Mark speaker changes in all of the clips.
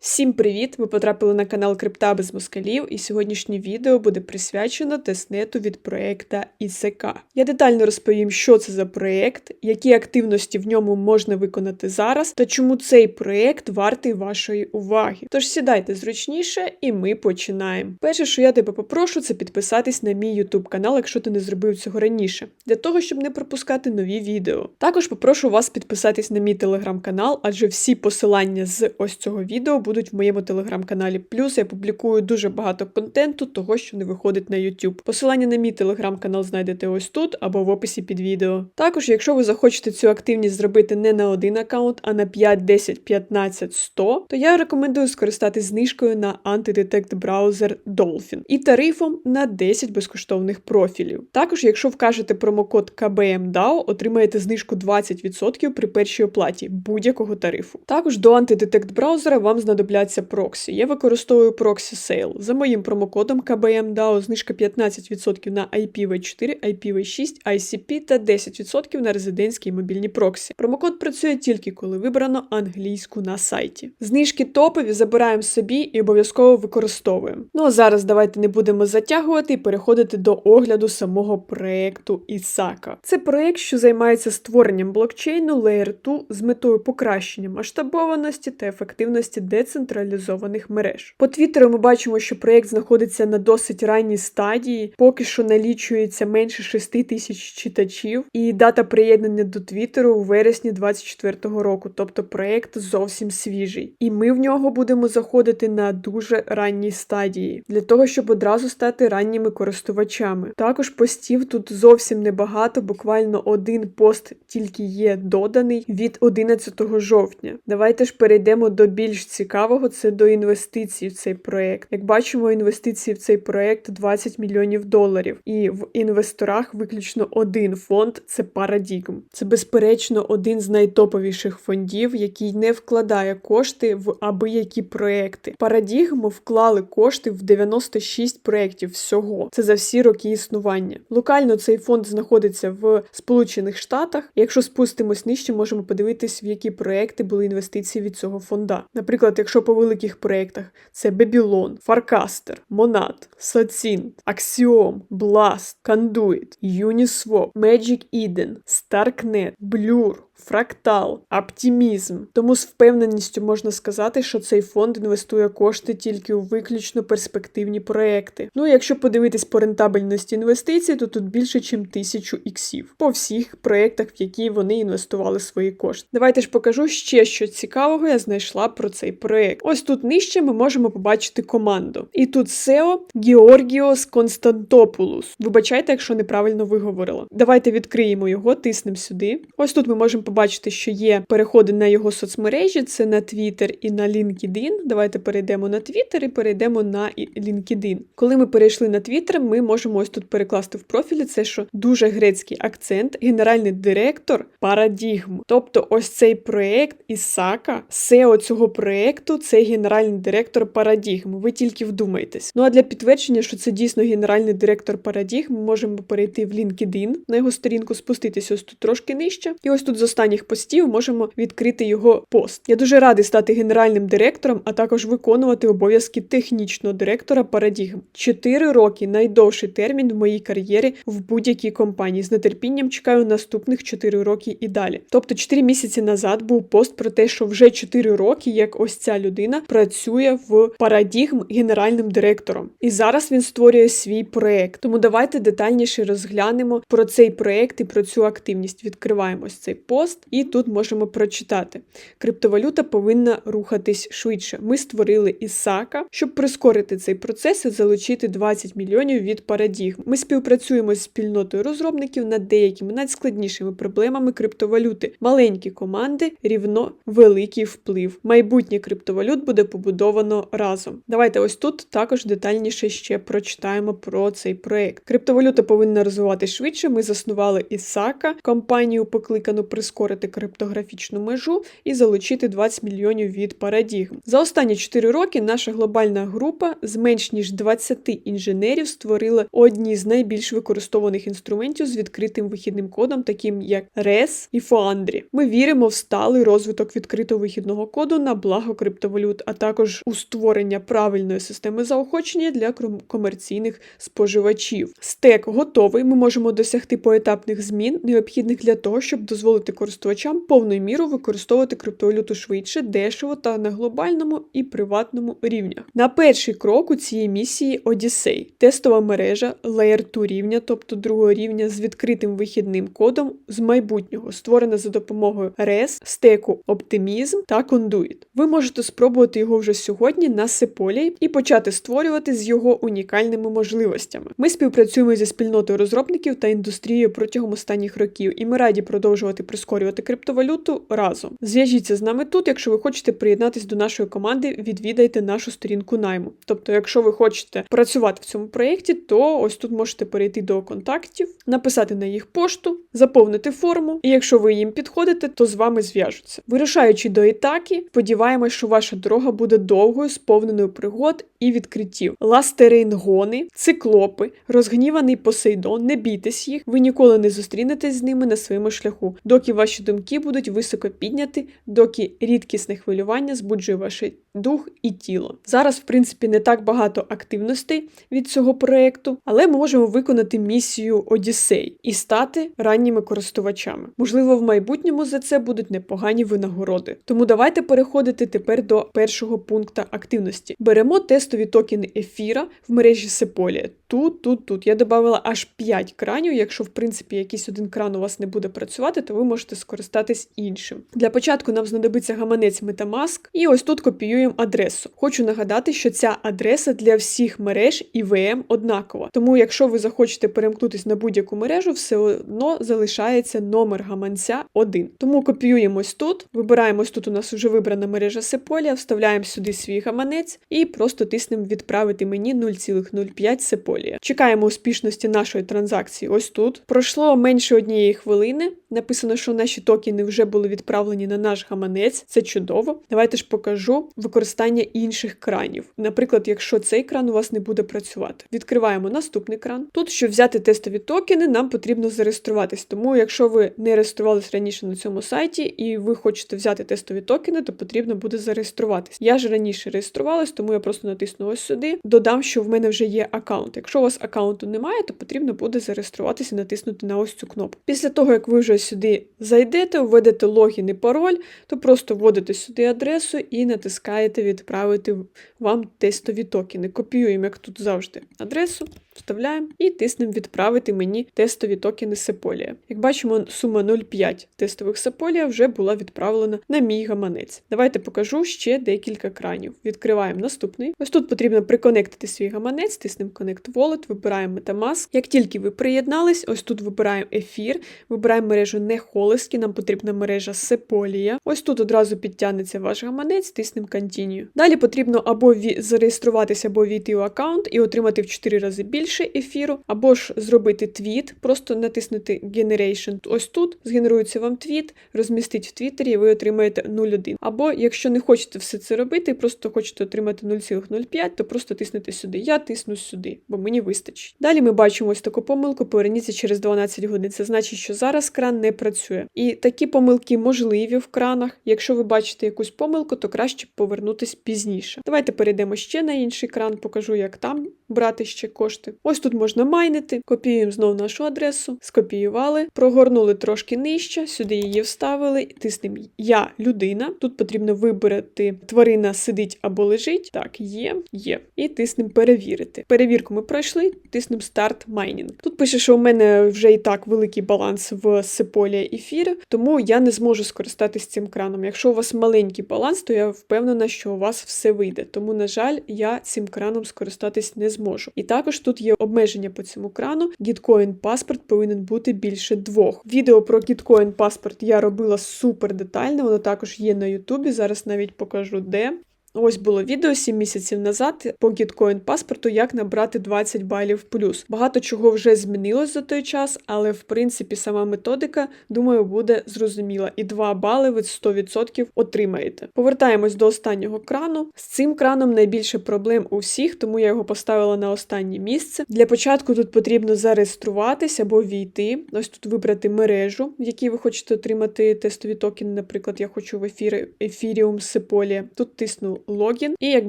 Speaker 1: Всім привіт! Ви потрапили на канал Крипта без москалів, і сьогоднішнє відео буде присвячено тестнету від проекта ІСК. Я детально розповім, що це за проект, які активності в ньому можна виконати зараз, та чому цей проект вартий вашої уваги. Тож сідайте зручніше, і ми починаємо. Перше, що я тебе попрошу, це підписатись на мій YouTube канал, якщо ти не зробив цього раніше, для того, щоб не пропускати нові відео. Також попрошу вас підписатись на мій телеграм-канал, адже всі посилання з ось цього відео будуть в моєму телеграм-каналі. Плюс я публікую дуже багато контенту, того, що не виходить на YouTube. Посилання на мій телеграм-канал знайдете ось тут або в описі під відео. Також, якщо ви захочете цю активність зробити не на один аккаунт, а на 5, 10, 15, 100, то я рекомендую скористатись знижкою на антидетект браузер Dolphin і тарифом на 10 безкоштовних профілів. Також, якщо вкажете промокод KBMDAO, отримаєте знижку 20% при першій оплаті будь-якого тарифу. Також до антидетект браузера вам знадобляться проксі. Я використовую Proxy Sale. За моїм промокодом KBMDAO знижка 15% на IPv4, IPv6, ICP та 10% на резидентські і мобільні проксі. Промокод працює тільки коли вибрано англійську на сайті. Знижки топові забираємо собі і обов'язково використовуємо. Ну а зараз давайте не будемо затягувати і переходити до огляду самого проекту Ісака. Це проект, що займається створенням блокчейну Layer 2 з метою покращення масштабованості та ефективності децентралізованих мереж. По Твіттеру ми бачимо, що проект знаходиться на досить ранній стадії, поки що налічується менше 6 тисяч читачів, і дата приєднання до Твіттеру у вересні 2024 року, тобто проект зовсім свіжий. І ми в нього будемо заходити на дуже ранній стадії для того, щоб одразу стати ранніми користувачами. Також постів тут зовсім небагато, буквально один пост тільки є доданий від 11 жовтня. Давайте ж перейдемо до більш цікавого, це до інвестицій в цей проект. Як бачимо, інвестиції в цей проект 20 мільйонів доларів, і в інвесторах виключно один фонд це Paradigm. Це безперечно один з найтоповіших фондів, який не вкладає кошти в аби які проекти. Paradigm вклали кошти в 96 проєктів всього. Це за всі роки існування. Локально цей фонд знаходиться в Сполучених Штатах. Якщо спустимось нижче, можемо подивитись, в які проекти були інвестиції від цього фонда. Наприклад, якщо по великих проєктах це Babylon, Farcaster, Monad, Satsin, Axiom, Blast, Conduit, Uniswap, Magic Eden, Starknet, Blur, Фрактал, оптимізм. Тому з впевненістю можна сказати, що цей фонд інвестує кошти тільки у виключно перспективні проекти. Ну якщо подивитись по рентабельності інвестицій, то тут більше, ніж тисячу іксів по всіх проєктах, в які вони інвестували свої кошти. Давайте ж покажу ще що цікавого я знайшла про цей проект. Ось тут нижче ми можемо побачити команду. І тут SEO Георгіос Константопулус. Вибачайте, якщо неправильно виговорила. Давайте відкриємо його, тиснемо сюди. Ось тут ми можемо побачити, що є переходи на його соцмережі, це на Twitter і на LinkedIn. Давайте перейдемо на Twitter і перейдемо на LinkedIn. Коли ми перейшли на Twitter, ми можемо ось тут перекласти в профілі це, що дуже грецький акцент, генеральний директор Парадігм. Тобто, ось цей проект Ісака, SEO цього проекту це генеральний директор Парадігм. Ви тільки вдумайтесь. Ну а для підтвердження, що це дійсно генеральний директор Парадігм, ми можемо перейти в LinkedIn, на його сторінку спуститися ось тут трошки нижче. І ось тут з останніх постів можемо відкрити його пост. Я дуже радий стати генеральним директором, а також виконувати обов'язки технічного директора Парадігм. Чотири роки найдовший термін в моїй кар'єрі в будь-якій компанії. З нетерпінням чекаю наступних 4 роки і далі. Тобто, 4 місяці назад був пост про те, що вже 4 роки, як ось ця людина працює в Парадігм генеральним директором. І зараз він створює свій проект. Тому давайте детальніше розглянемо про цей проект і про цю активність. Відкриваємо цей пост, і тут можемо прочитати: криптовалюта повинна рухатись швидше. Ми створили Ісака, щоб прискорити цей процес і залучити 20 мільйонів від парадігм. Ми співпрацюємо з спільнотою розробників над деякими найскладнішими проблемами криптовалюти. Маленькі команди рівно великий вплив. Майбутнє криптовалют буде побудовано разом. Давайте ось тут також детальніше ще прочитаємо про цей проект. Криптовалюта повинна розвиватися швидше. Ми заснували Ісака, компанію покликану прискорити криптографічну межу і залучити 20 мільйонів від парадігм. За останні 4 роки наша глобальна група з менш ніж 20 інженерів створила одні з найбільш використованих інструментів з відкритим вихідним кодом, таким як RES і Foundry. Ми віримо в сталий розвиток відкритого вихідного коду на благо криптовалют, а також у створення правильної системи заохочення для комерційних споживачів. Стек готовий. Ми можемо досягти поетапних змін, необхідних для того, щоб дозволити користувачам повною мірою використовувати криптовалюту швидше, дешево та на глобальному і приватному рівнях. На перший крок у цієї місії Odyssey – тестова мережа Layer 2 рівня, тобто другого рівня з відкритим вихідним кодом з майбутнього, створена за допомогою RES, стеку Optimism та Conduit. Ви можете спробувати його вже сьогодні на Sepoly і почати створювати з його унікальними можливостями. Ми співпрацюємо зі спільнотою розробників та індустрією протягом останніх років, і ми раді продовжувати прискорювати криптовалюту разом. Зв'яжіться з нами тут, якщо ви хочете приєднатись до нашої команди, відвідайте нашу сторінку найму. Тобто, якщо ви хочете працювати в цьому проєкті, то ось тут можете перейти до контактів, написати на їх пошту, заповнити форму, і якщо ви їм підходите, то з вами зв'яжуться. Вирушаючи до Ітакі, сподіваємось, що ваша дорога буде довгою, сповненою пригод і відкриттів. Ластерейнгони, циклопи, розгніваний Посейдон, не бійтесь їх, ви ніколи не зустрінетесь з ними на своєму шляху, доки ваші думки будуть високо підняті, доки рідкісне хвилювання збуджує ваш дух і тіло. Зараз, в принципі, не так багато активностей від цього проекту, але можемо виконати місію Одіссей і стати ранніми користувачами. Можливо, в майбутньому за це будуть непогані винагороди. Тому давайте переходити тепер до першого пункту активності. Беремо тестові токени ефіра в мережі Sepolia. Тут, тут, тут. Я додала аж 5 кранів. Якщо, в принципі, якийсь один кран у вас не буде працювати, то ви можете скористатись іншим. Для початку нам знадобиться гаманець Metamask, і ось тут копіюємо адресу. Хочу нагадати, що ця адреса для всіх мереж ІВМ однакова. Тому, якщо ви захочете перемкнутися на будь-яку мережу, все одно залишається номер гаманця 1. Тому копіюємось тут, вибираємось тут у нас вже вибрана мережа Сеполя, вставляємо сюди свій гаманець і просто тиснемо відправити мені 0,05 Сеполія. Чекаємо успішності нашої транзакції ось тут. Пройшло менше однієї хвилини. Написано, що наші токени вже були відправлені на наш гаманець. Це чудово. Давайте ж покажу використання інших кранів. Наприклад, якщо цей кран у вас не буде працювати. Відкриваємо наступний кран. Тут, щоб взяти тестові токени, нам потрібно зареєструватись. Тому, якщо ви не реєструвались раніше на цьому сайті і ви хочете взяти тестові токени, то потрібно буде зареєструватись. Я ж раніше реєструвалась, тому я просто натисну ось сюди. Додам, що в мене вже є аккаунт. Якщо у вас аккаунту немає, то потрібно буде зареєструватися і натиснути на ось цю кнопку. Після того, як ви вже сюди зайдете, введете логін і пароль, то просто вводите сюди адресу і натискаєте відправити вам тестові токени. Копіюємо, як тут завжди, адресу, вставляємо і тиснемо відправити мені тестові токени Sepolia. Як бачимо, сума 0,5 тестових Sepolia вже була відправлена на мій гаманець. Давайте покажу ще декілька кранів. Відкриваємо наступний. Ось тут потрібно приконектити свій гаманець, тиснемо Connect Wallet, вибираємо Metamask. Як тільки ви приєднались, ось тут вибираємо ефір, вибираємо мережу не Холескі, нам потрібна мережа Sepolia. Ось тут одразу підтягнеться ваш гаманець, тиснемо Continue. Далі потрібно або зареєструватися, або війти у аккаунт і отримати в 4 рази більше ефіру, або ж зробити твіт, просто натиснути Generation. Ось тут згенерується вам твіт, розмістить в Твіттері, і ви отримаєте 0,1. Або якщо не хочете все це робити, просто хочете отримати 0,05, то просто тиснете сюди. Я тисну сюди, бо мені вистачить. Далі ми бачимо ось таку помилку, поверніться через 12 годин. Це значить, що зараз кран не працює. І такі помилки можливі в кранах. Якщо ви бачите якусь помилку, то краще повернутись пізніше. Давайте перейдемо ще на інший кран, покажу, як там брати ще кошти. Ось тут можна майнити, копіюємо знову нашу адресу, скопіювали, прогорнули трошки нижче, сюди її вставили, тиснемо Я людина. Тут потрібно вибрати тварина сидить або лежить. Так, є, є. І тиснемо перевірити. Перевірку ми пройшли, тиснемо старт майнінг. Тут пише, що у мене вже і так великий баланс в Сеполія ефір, тому я не зможу скористатись цим краном. Якщо у вас маленький баланс, то я впевнена, що у вас все вийде. Тому, на жаль, я цим краном скористатись не зможу. І також тут є обмеження по цьому крану. Gitcoin паспорт повинен бути більше двох. Відео про Gitcoin паспорт я робила супер детально, воно також є на Ютубі. Зараз навіть покажу де. Ось було відео 7 місяців назад по гіткоін паспорту, як набрати 20 балів плюс. Багато чого вже змінилось за той час, але в принципі сама методика, думаю, буде зрозуміла. І 2 бали ви 100% отримаєте. Повертаємось до останнього крану. З цим краном найбільше проблем у всіх, тому я його поставила на останнє місце. Для початку тут потрібно зареєструватися або війти. Ось тут вибрати мережу, в якій ви хочете отримати тестові токени. Наприклад, я хочу в ефірі Ethereum Sepolia. Тут тисну логін, і як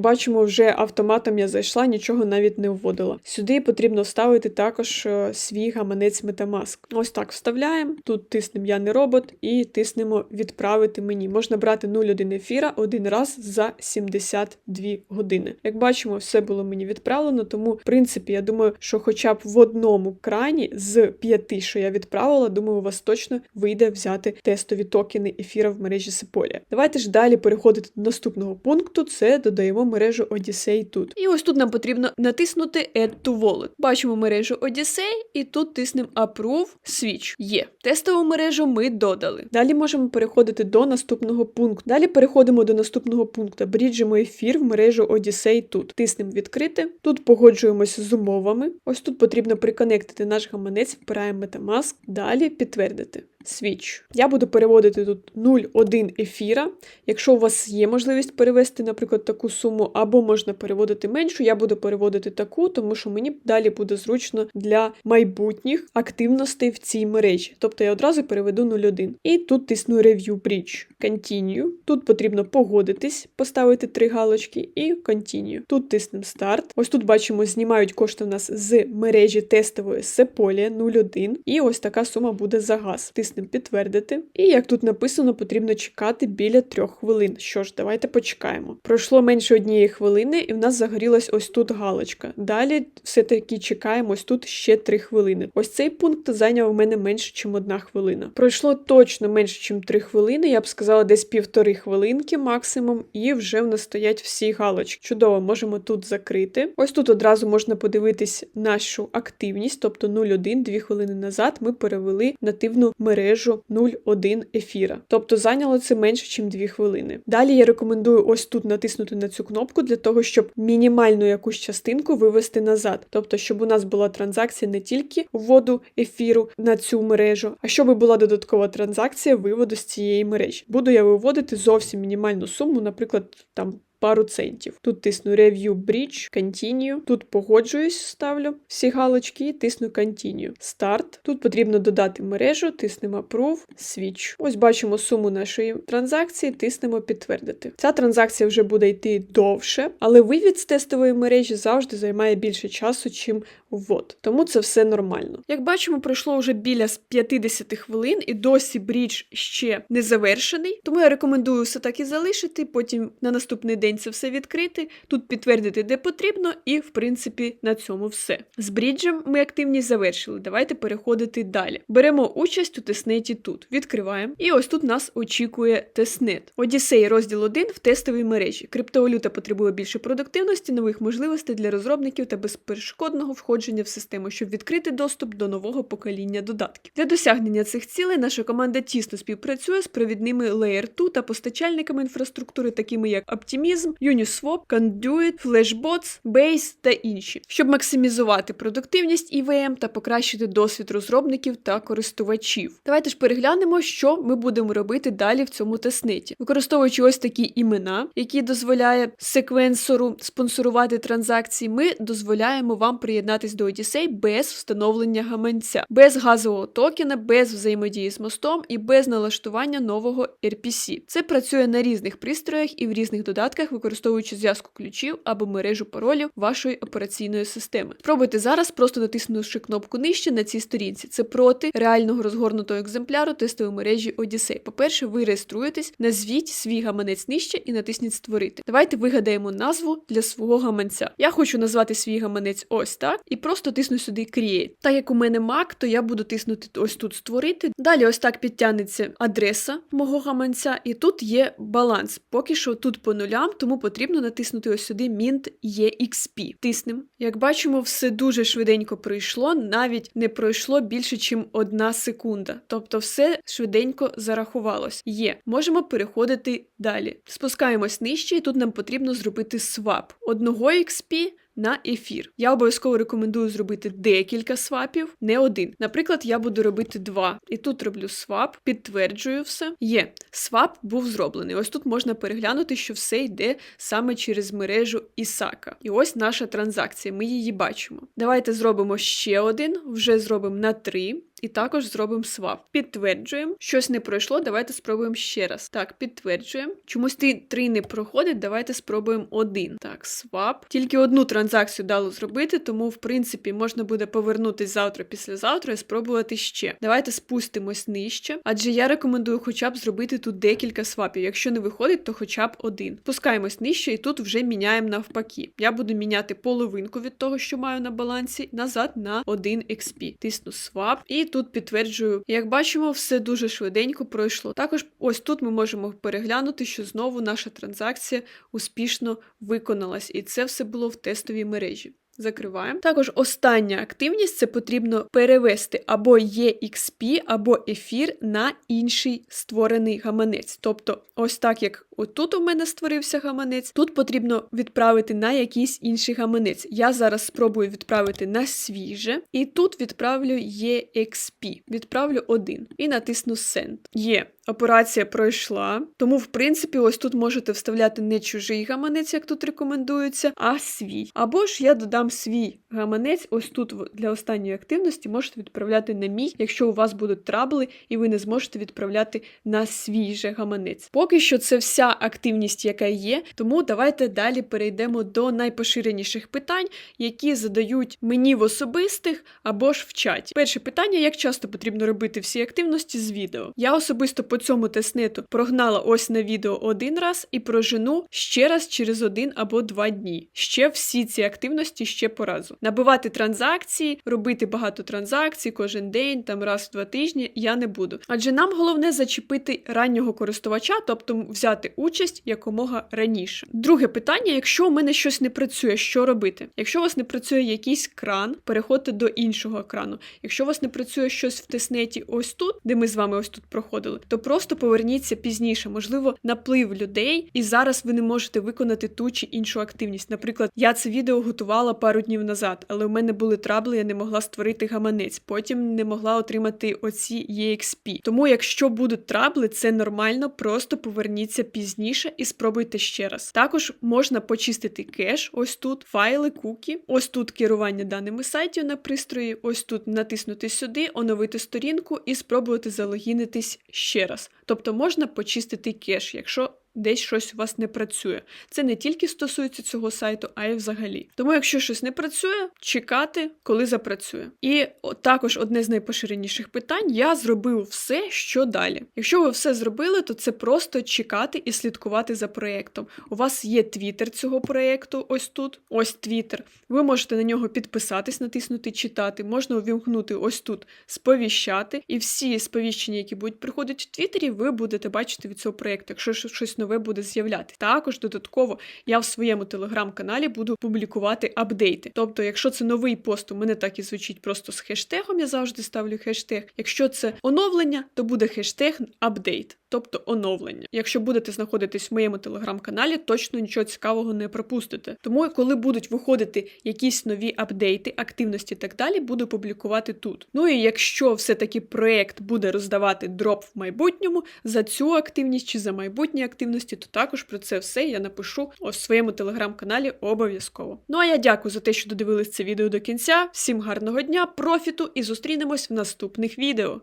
Speaker 1: бачимо, вже автоматом я зайшла, нічого навіть не вводила. Сюди потрібно вставити також е, свій гаманець Metamask. Ось так вставляємо. Тут тиснемо Я не робот і тиснемо відправити мені. Можна брати 0,1 ефіра один раз за 72 години. Як бачимо, все було мені відправлено, тому, в принципі, я думаю, що хоча б в одному крані з п'яти, що я відправила, думаю, у вас точно вийде взяти тестові токени ефіра в мережі Sepolia. Давайте ж далі переходити до наступного пункту. Це додаємо мережу Odyssey тут. І ось тут нам потрібно натиснути Add to Wallet. Бачимо мережу Odyssey, і тут тиснемо Approve Switch. Є. Тестову мережу ми додали. Далі можемо переходити до наступного пункту. Далі переходимо до наступного пункту. Бріджимо ефір в мережу Odyssey тут. Тиснемо відкрити. Тут погоджуємося з умовами. Ось тут потрібно приконектити наш гаманець, впираємо Metamask. Далі підтвердити. Switch. Я буду переводити тут 0,1 ефіра. Якщо у вас є можливість перевести, наприклад, таку суму, або можна переводити меншу, я буду переводити таку, тому що мені далі буде зручно для майбутніх активностей в цій мережі. Тобто я одразу переведу 0,1. І тут тисну Review Bridge. Continue. Тут потрібно погодитись, поставити три галочки, і Continue. Тут тиснемо Start. Ось тут бачимо, знімають кошти у нас з мережі тестової Sepolia 0,1. І ось така сума буде за газ. Тиснемо підтвердити. І як тут написано, потрібно чекати біля трьох хвилин. Що ж, давайте почекаємо. Пройшло менше однієї хвилини, і в нас загорілась ось тут галочка. Далі все-таки чекаємо ось тут ще три хвилини. Ось цей пункт зайняв у мене менше, ніж одна хвилина. Пройшло точно менше, ніж три хвилини. Я б сказала, десь півтори хвилинки максимум, і вже в нас стоять всі галочки. Чудово, можемо тут закрити. Ось тут одразу можна подивитись нашу активність, тобто 0,1, 2 хвилини назад ми перевели нативну мережу 0,1 ефіра. Тобто зайняло це менше, ніж 2 хвилини. Далі я рекомендую ось тут натиснути на цю кнопку для того, щоб мінімальну якусь частинку вивести назад. Тобто, щоб у нас була транзакція не тільки вводу ефіру на цю мережу, а щоб була додаткова транзакція виводу з цієї мережі. Буду я виводити зовсім мінімальну суму, наприклад, там. Пару центів. Тут тисну Review Bridge, Continue. Тут погоджуюсь, ставлю всі галочки і тисну Continue. Start. Тут потрібно додати мережу, тиснемо Approve, Switch. Ось бачимо суму нашої транзакції, тиснемо підтвердити. Ця транзакція вже буде йти довше, але вивід з тестової мережі завжди займає більше часу, чим ввод. Тому це все нормально. Як бачимо, пройшло вже біля 50 хвилин, і досі брідж ще не завершений. Тому я рекомендую все так і залишити. Потім на наступний день це все відкрити, тут підтвердити, де потрібно, і в принципі на цьому все. З бріджем ми активність завершили. Давайте переходити далі. Беремо участь у тестнеті тут. Відкриваємо. І ось тут нас очікує тестнет. Одіссей розділ 1 в тестовій мережі. Криптовалюта потребує більше продуктивності, нових можливостей для розробників та безперешкодного входження в систему, щоб відкрити доступ до нового покоління додатків. Для досягнення цих цілей наша команда тісно співпрацює з провідними Layer 2 та постачальниками інфраструктури, такими як Optimism, Uniswap, Conduit, Flashbots, Base та інші, щоб максимізувати продуктивність ІВМ та покращити досвід розробників та користувачів. Давайте ж переглянемо, що ми будемо робити далі в цьому тестнеті, використовуючи ось такі імена, які дозволяє секвенсору спонсорувати транзакції. Ми дозволяємо вам приєднатись до Odyssey без встановлення гаманця, без газового токена, без взаємодії з мостом і без налаштування нового RPC. Це працює на різних пристроях і в різних додатках, використовуючи зв'язку ключів або мережу паролів вашої операційної системи. Спробуйте зараз, просто натиснувши кнопку нижче на цій сторінці. Це проти реального розгорнутого екземпляру тестової мережі Odyssey. По-перше, ви реєструєтесь, назвіть свій гаманець нижче і натисніть Створити. Давайте вигадаємо назву для свого гаманця. Я хочу назвати свій гаманець ось так, і просто тисну сюди Create. Так як у мене Mac, то я буду тиснути ось тут створити. Далі ось так підтягнеться адреса мого гаманця, і тут є баланс. Поки що тут по нулям, тому потрібно натиснути ось сюди Mint EXP. Тиснемо. Як бачимо, все дуже швиденько пройшло, навіть не пройшло більше, ніж одна секунда. Тобто, все швиденько зарахувалось. Є. Можемо переходити далі. Спускаємось нижче, і тут нам потрібно зробити свап одного XP на ефір. Я обов'язково рекомендую зробити декілька свапів, не один. Наприклад, я буду робити два. І тут роблю свап, підтверджую все. Є. Свап був зроблений. Ось тут можна переглянути, що все йде саме через мережу Ісака. І ось наша транзакція. Ми її бачимо. Давайте зробимо ще один, вже зробимо на три. І також зробимо свап. Підтверджуємо. Щось не пройшло. Давайте спробуємо ще раз. Так, підтверджуємо. Чомусь ти три не проходить. Давайте спробуємо один. Так, свап. Тільки одну транзакцію дало зробити, тому, в принципі, можна буде повернутись завтра, післязавтра і спробувати ще. Давайте спустимось нижче. Адже я рекомендую хоча б зробити тут декілька свапів. Якщо не виходить, то хоча б один. Спускаємось нижче і тут вже міняємо навпаки. Я буду міняти половинку від того, що маю на балансі, назад на 1 XP. Тисну свап і тут підтверджую. Як бачимо, все дуже швиденько пройшло. Також ось тут ми можемо переглянути, що знову наша транзакція успішно виконалась, і це все було в тестовій мережі. Закриваємо. Також остання активність це потрібно перевести або EXP, або ефір на інший створений гаманець. Тобто, ось так як отут у мене створився гаманець, тут потрібно відправити на якийсь інший гаманець. Я зараз спробую відправити на свіже, і тут відправлю EXP. Відправлю один і натисну Send. Є. Операція пройшла, тому, в принципі, ось тут можете вставляти не чужий гаманець, як тут рекомендується, а свій. Або ж я додам свій гаманець, ось тут для останньої активності можете відправляти на мій, якщо у вас будуть трабли, і ви не зможете відправляти на свій же гаманець. Поки що це вся активність, яка є. Тому давайте далі перейдемо до найпоширеніших питань, які задають мені в особистих або ж в чаті. Перше питання: як часто потрібно робити всі активності з відео? Я особисто по цьому тестнету прогнала ось на відео один раз і прожену ще раз через один або два дні. Ще всі ці активності ще по разу. Набивати транзакції, робити багато транзакцій кожен день, там раз в два тижні я не буду. Адже нам головне зачепити раннього користувача, тобто взяти участь якомога раніше. Друге питання: якщо у мене щось не працює, що робити? Якщо у вас не працює якийсь кран, переходьте до іншого екрану. Якщо у вас не працює щось в тестнеті ось тут, де ми з вами ось тут проходили, то просто поверніться пізніше. Можливо, наплив людей, і зараз ви не можете виконати ту чи іншу активність. Наприклад, я це відео готувала пару днів назад, але у мене були трабли, я не могла створити гаманець. Потім не могла отримати оці EXP. Тому, якщо будуть трабли, це нормально, просто поверніться пізніше і спробуйте ще раз. Також можна почистити кеш, ось тут, файли, кукі, ось тут керування даними сайтів на пристрої, ось тут натиснути сюди, оновити сторінку і спробувати залогінитись ще раз. Тобто можна почистити кеш, якщо десь щось у вас не працює. Це не тільки стосується цього сайту, а й взагалі. Тому, якщо щось не працює, чекати, коли запрацює. І також одне з найпоширеніших питань: я зробив все, що далі. Якщо ви все зробили, то це просто чекати і слідкувати за проєктом. У вас є твіттер цього проєкту, ось тут, ось твіттер. Ви можете на нього підписатись, натиснути читати, можна увімкнути ось тут сповіщати, і всі сповіщення, які будуть приходити в Твіттері, ви будете бачити від цього проєкту, якщо щось- нове буде з'являти. Також додатково я в своєму телеграм-каналі буду публікувати апдейти. Тобто, якщо це новий пост, у мене так і звучить просто з хештегом, я завжди ставлю хештег. Якщо це оновлення, то буде хештег апдейт. Тобто оновлення. Якщо будете знаходитись в моєму телеграм-каналі, точно нічого цікавого не пропустите. Тому, коли будуть виходити якісь нові апдейти, активності і так далі, буду публікувати тут. Ну і якщо все-таки проект буде роздавати дроп в майбутньому за цю активність чи за майбутні активності, то також про це все я напишу у своєму телеграм-каналі обов'язково. Ну а я дякую за те, що додивились це відео до кінця. Всім гарного дня, профіту і зустрінемось в наступних відео.